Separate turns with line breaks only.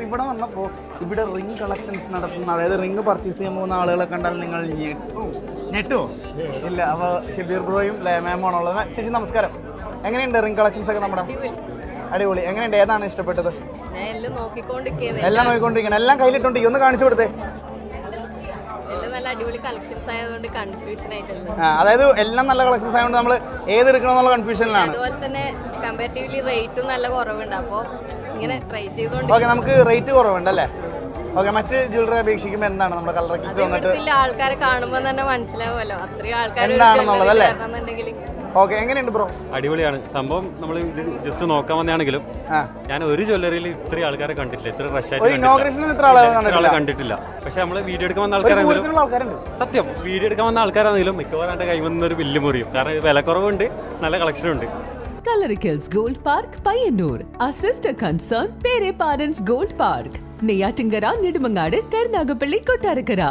ഇപ്പൊ ഇവിടെ വന്നപ്പോൾ ഇവിടെ റിംഗ് കളക്ഷൻസ് നടത്തുന്ന അതായത് റിംഗ് പർച്ചേസ് ചെയ്യാൻ പോകുന്ന ആളുകളെ കണ്ടാൽ നിങ്ങൾ ഞെട്ടും. ഞെട്ടുമോ ഇല്ല അപ്പോൾ ഷബീർ ബ്രോയും മാമാണ് ഉള്ളത് ചേച്ചി നമസ്കാരം. എങ്ങനെയുണ്ട് റിംഗ് കളക്ഷൻസ് ഒക്കെ നമ്മുടെ? അടിപൊളി. എങ്ങനെയുണ്ട്? ഏതാണ് ഇഷ്ടപ്പെട്ടത്?
ഞാൻ എല്ലാം നോക്കിക്കൊണ്ടിരിക്കുന്നത്
എല്ലാം നോക്കിക്കൊണ്ടിരിക്കണം എല്ലാം കയ്യിലിട്ടുണ്ട് ഒന്ന് കാണിച്ചു കൊടുത്തേ. അതായത് എല്ലാം നല്ല കളക്ഷൻസ് ആയതുകൊണ്ട് നമ്മൾ ഏതെടുക്കണം എന്നുള്ള കൺഫ്യൂഷനിലാണ്
അതുപോലെ തന്നെ കമ്പാരിറ്റീവ്ലി റേറ്റും നല്ല കുറവുണ്ട്. അപ്പോൾ ഇങ്ങനെ ട്രൈ ചെയ്തുകൊണ്ട്
ഓക്കെ നമുക്ക് റേറ്റ് കുറവുണ്ട് അല്ലേ? ഓക്കെ മറ്റ് ജ്വല്ലറി അപേക്ഷിക്കുമ്പോൾ എന്താണ് നമ്മുടെ കളർ വന്നിട്ട്?
ആൾക്കാരെ കാണുമ്പോൾ തന്നെ മനസ്സിലാവുമല്ലോ. അത്രയും ആൾക്കാർ
എന്താണെന്നുള്ളത് അല്ലേ? ഓക്കെ എങ്ങനെയുണ്ട് ബ്രോ?
അടിപൊളിയാണ്. സംഭവം നമ്മൾ ഇത് ജസ്റ്റ് നോക്കാൻ
വന്നാണെങ്കിലും
ഞാൻ ഒരു ജ്വല്ലറിയിൽ ഇത്രയും ആൾക്കാരെ കണ്ടിട്ടില്ല. ഇത്ര റഷ് ആയിട്ട്
കണ്ടിട്ടില്ല.
പക്ഷെ നമ്മൾ വീഡിയോ എടുക്കാൻ വന്ന
ആൾക്കാരെ
ആൾക്കാരാണെങ്കിലും സത്യം വീഡിയോ എടുക്കാൻ വന്ന ആൾക്കാരാണെങ്കിലും മിക്കവാറും എന്റെ കൈ വന്നൊരു ബില്ല് മുറിയും. കാരണം വിലക്കുറവുണ്ട് നല്ല കളക്ഷനും ഉണ്ട്.
Coloricals Gold Park, Payyanur. Our sister concern, Pere Parents Gold Park. Neyyattinkara Nedumangad Karunagappally Kottarakkara